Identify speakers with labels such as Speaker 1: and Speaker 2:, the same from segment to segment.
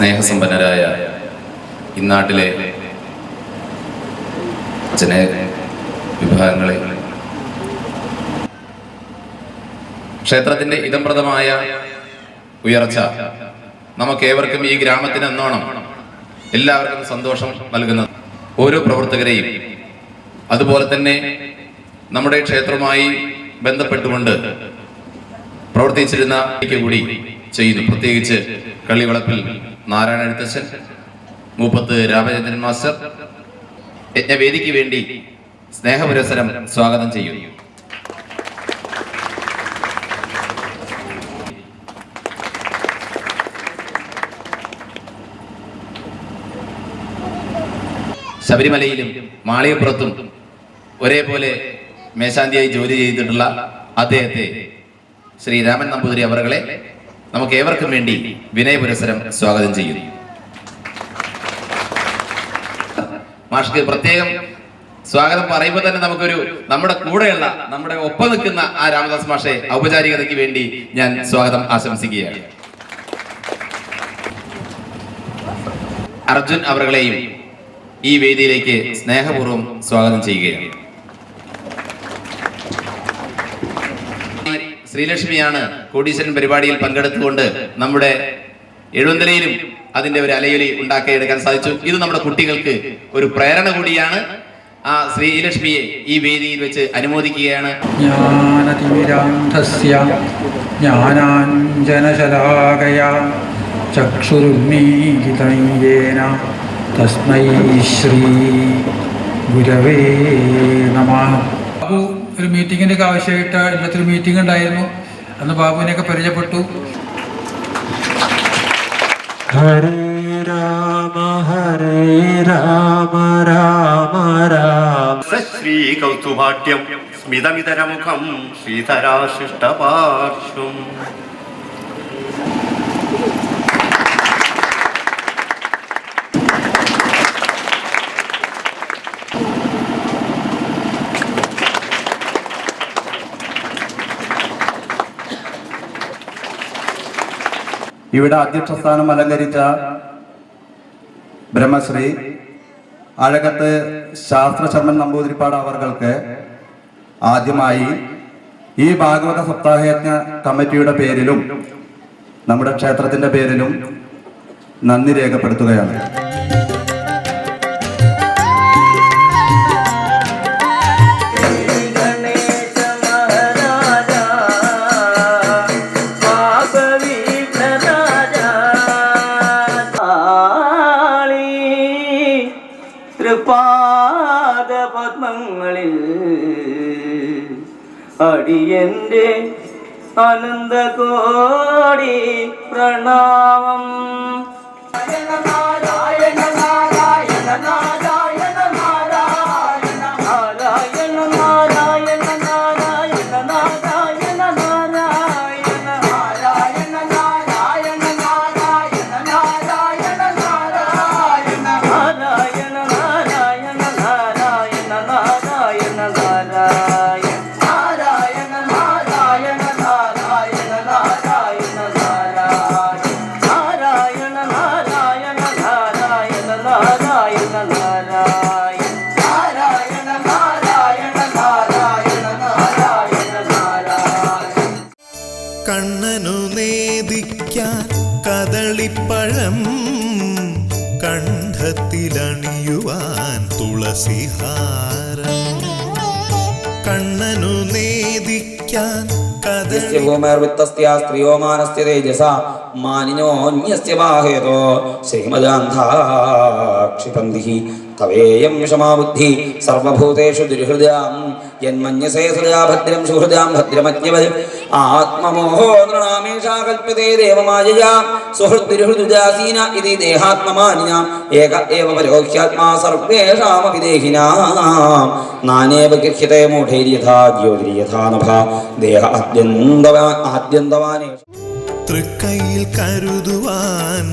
Speaker 1: സ്നേഹസമ്പന്നരായ ഇന്നാട്ടിലെ ജന വിഭാഗങ്ങളെ. ക്ഷേത്രത്തിന്റെ ഇതംപ്രദമായ ഉയർച്ച നമുക്കേവർക്കും ഈ ഗ്രാമത്തിന് എന്നോണം എല്ലാവർക്കും സന്തോഷം നൽകുന്നത് ഓരോ പ്രവർത്തകരെയും. അതുപോലെ തന്നെ നമ്മുടെ ക്ഷേത്രവുമായി ബന്ധപ്പെട്ടുകൊണ്ട് പ്രവർത്തിച്ചിരുന്ന കൂടി ചെയ്യുന്നു. പ്രത്യേകിച്ച് കള്ളിവളപ്പിൽ നാരായണ എഴുത്തച്ഛൻ മൂപ്പത്ത് രാമചന്ദ്രൻ മാസ്റ്റർ. യജ്ഞവേദിക്ക് വേണ്ടി സ്നേഹപുരസരം സ്വാഗതം ചെയ്യുന്നു. ശബരിമലയിലും മാളികപ്പുറത്തും ഒരേപോലെ മേശാന്തിയായി ജോലി ചെയ്തിട്ടുള്ള അദ്ദേഹത്തെ ശ്രീ രാമൻ നമ്പൂതിരി അവറുകളെ നമുക്ക് ഏവർക്കും വേണ്ടി വിനയ പുരസരം സ്വാഗതം ചെയ്യുന്നു മാഷ്ക്ക് പ്രത്യേകം സ്വാഗതം പറയുമ്പോൾ തന്നെ നമുക്കൊരു നമ്മുടെ കൂടെയുള്ള നമ്മുടെ ഒപ്പം നിൽക്കുന്ന ആ രാമദാസ് മാഷെ ഔപചാരികതയ്ക്ക് വേണ്ടി ഞാൻ സ്വാഗതം ആശംസിക്കുകയാണ്. അർജുൻ അവരുടെയും ഈ വേദിയിലേക്ക് സ്നേഹപൂർവം സ്വാഗതം ചെയ്യുകയാണ്. ശ്രീലക്ഷ്മിയാണ് കോടീശ്വരൻ പരിപാടിയിൽ പങ്കെടുത്തുകൊണ്ട് നമ്മുടെ എഴുപന്തലയിലും അതിന്റെ ഒരു അലയൊലി ഉണ്ടാക്കിയെടുക്കാൻ സാധിച്ചു. ഇത് നമ്മുടെ കുട്ടികൾക്ക് ഒരു പ്രേരണ കൂടിയാണ്. ആ ശ്രീലക്ഷ്മിയെ ഈ വേദിയിൽ വെച്ച് അനുമോദിക്കുകയാണ്.
Speaker 2: ജ്ഞാനതിമിരാന്ധസ്യ തസ്മൈ ശ്രീ ഗുരവേ നമ. ഒരു മീറ്റിങ്ങിന്റെ ഒക്കെ ആവശ്യമായിട്ട് ഇന്നത്തെ മീറ്റിംഗ് ഉണ്ടായിരുന്നു. അന്ന് ബാബുവിനെയൊക്കെ പരിചയപ്പെട്ടു.
Speaker 3: ഹരേ രാമ ഹരേ രാമ രാമ രാമ.
Speaker 4: ശ്രീകൗസ്തുഭാട്യം സ്മിതമിതരമുഖം ശ്രീധരാശിഷ്ടപാർശ്വം.
Speaker 5: ഇവിടെ അധ്യക്ഷ സ്ഥാനം അലങ്കരിച്ച ബ്രഹ്മശ്രീ അഴകത്ത് ശാസ്ത്രശർമ്മൻ നമ്പൂതിരിപ്പാട് അവർക്ക് ആദ്യമായി ഈ ഭാഗവത സപ്താഹയജ്ഞ കമ്മിറ്റിയുടെ പേരിലും നമ്മുടെ ക്ഷേത്രത്തിന്റെ പേരിലും നന്ദി രേഖപ്പെടുത്തുകയാണ്.
Speaker 6: പത്മങ്ങളിൽ അടിയന്റെ അനന്തകോടി പ്രണാമം.
Speaker 7: കണ്ണനു നേദിക്കാൻ കദളിപ്പഴം കണ്ഠത്തിലണിയുവാൻ തുളസിഹാരം. കണ്ണനു നേദിക്കാൻ
Speaker 8: ശ്രീമദാന്ധാക്ഷിപന്തി തവേയം ക്ഷമാബുദ്ധി സർവഭൂതേഷു ദുരിഹൃദാം യന്മന്യസേ സദാ ഭദ്രം സുഹൃദാം ഭദ്രമജ്ഞവൽ ആത്മമോഹോ നൃണാമേഷാ കൽപ്പതേ ദേവമായയാ. സുഹൃദ്രുഹൃദുജാസീന ഇതി ദേഹാത്മമാനിന. ഏക ഏവ പരോക്ഷ്യാത്മാ സർവേഷാമപി ദേഹിനാം നാനേവ ഗൃഹ്യത്തെ മൂഢൈര്യഥാ ജ്യോതിര്യഥാ നഭ ദേഹ ആദ്യന്തവാ ആദ്യന്തവാനേ
Speaker 7: തൃക്കൈയിൽ കരുതുവാൻ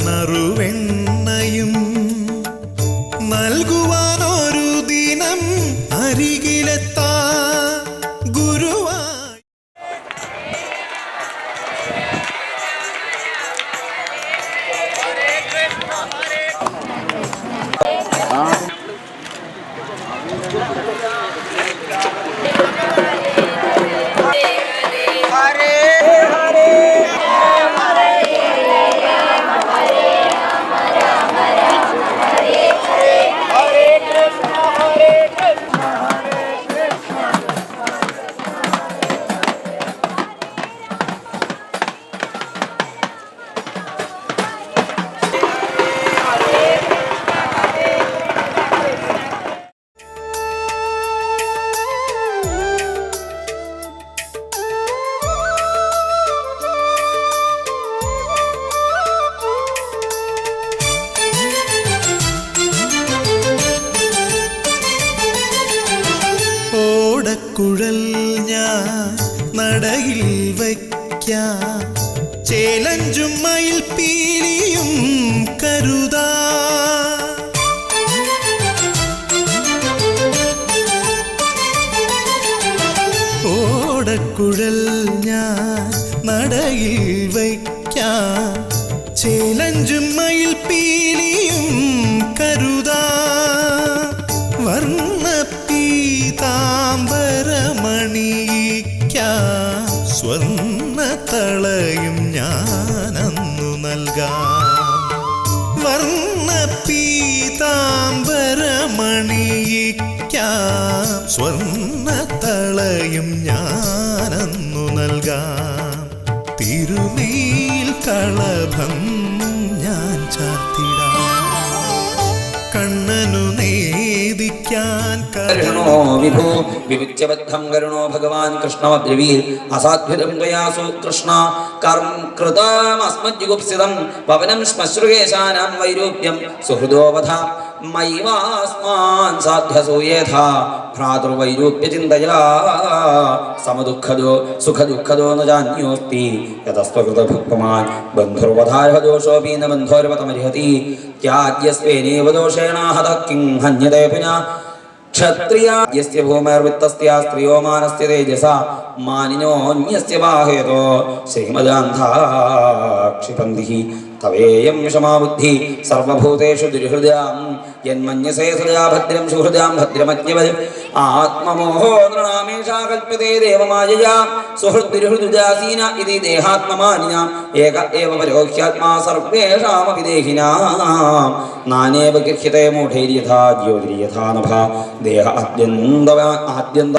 Speaker 7: പീലിയും കരുതാ. ഓടക്കുഴൽ ഞാൻ നടയിൽ വയ്ക്കാം. ചേലഞ്ചും മയിൽ പീലിയും കരുതാ. വർണ പീതാംബരമണിയിക്കാം സ്വർണ തളയും ഞാനന്നു നൽകാം. വർണ പീതാംബരമണിയിക്കാം സ്വർണ തളയും ഞാനന്നു നൽകാം. തിരുമേൽ കളഭം ഞാൻ ചാർത്തിടാം. കണ്ണനു
Speaker 8: ज्ञान करुणो विभो विविच्यबद्धं करुणो भगवान् कृष्णमब्रवीर् असाध्यं त्वयासु कृष्ण कर्म कृतामस्मद्युगुप्सितं भवनं श्मश्रुकेशानां वैरूप्यं। सुहृदोऽवधा मयिवास्मान् साध्यसूयेथा भ्रातृवैरूप्यचिन्तया समदुःखदो, सुखदुःखदो न जान्योऽस्ति। यतस्त्वकृतभक्तमान् बन्धुर्वधायः दोषोऽपि न बन्धोर्वतमर्हति। त्याज्यस्वेनेव दोषेणाहतः किं हन्यतेऽपि न क्षत्रियास्य भूमैर्वित्तस्य स्त्रियो मानस्य तेजसा, मानिनोऽन्यस्य श्रीमदान्धा തവേയം വിഷമാബുദ്ധി സർവഭൂതേഷു ദുരിഹൃദയാം യന്മന്യസേ സദാ ഭദ്രം സുഹൃദാം ഭദ്രമജ്ഞവൽ ആത്മമോഹോ നൃണാമേഷാ കൽപ്യതേ ദേവമായയാ. സുഹൃദ്ദുർഹൃദുജാസീന ഇതി ദേഹാത്മമാനിന ഏക ഏവ പരോഹ്യാത്മാ സർവേഷാമപി ദേഹിനാം നാനേവ ഗൃഹ്യത്തെ മൂഢൈര്യഥാ ജ്യോതിര്യഥാ നഭ. ദേഹ അത്യന്തവ ആദ്യന്ത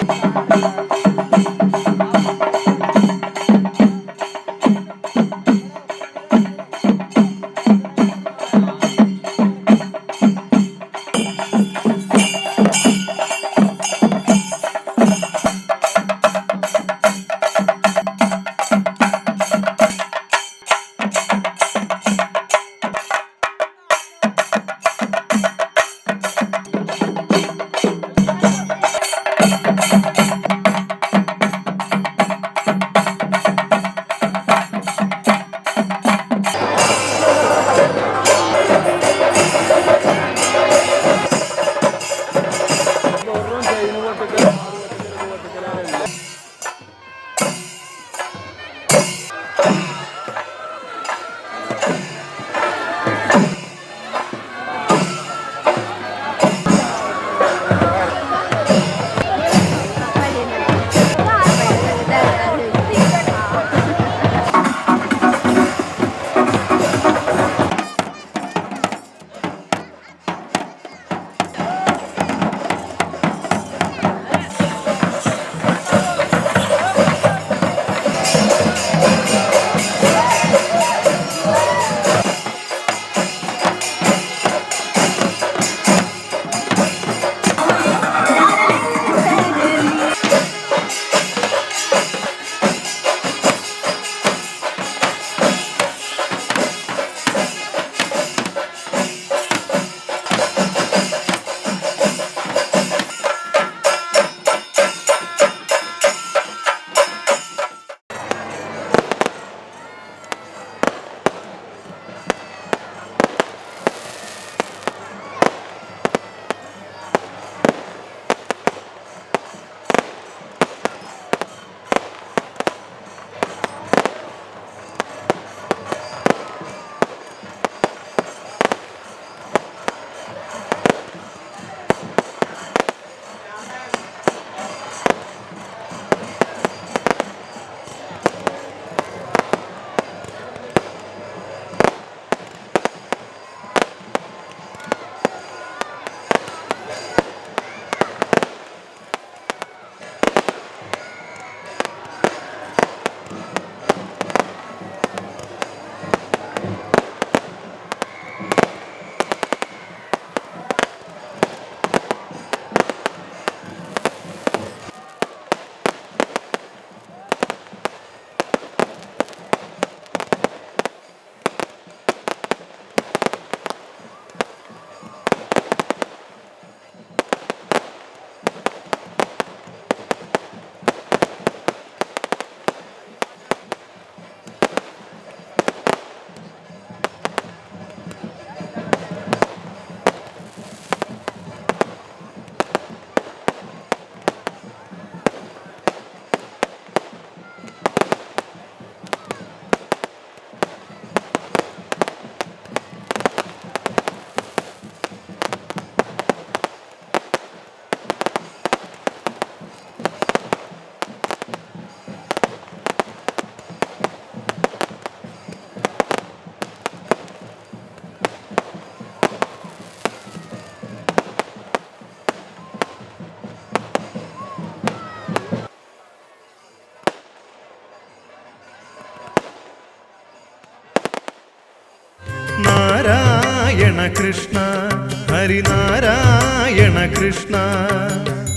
Speaker 7: നാരായണ കൃഷ്ണ ഹരിനാരായണ കൃഷ്ണ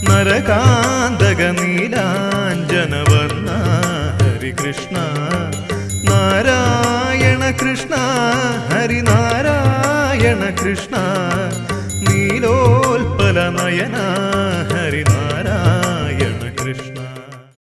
Speaker 7: നരകാന്തക നീലാഞ്ജനവർണ ഹരികൃഷ്ണ നാരായണ കൃഷ്ണ ഹരിനാരായണ കൃഷ്ണ നീലോൽപല നയന ഹരിനാ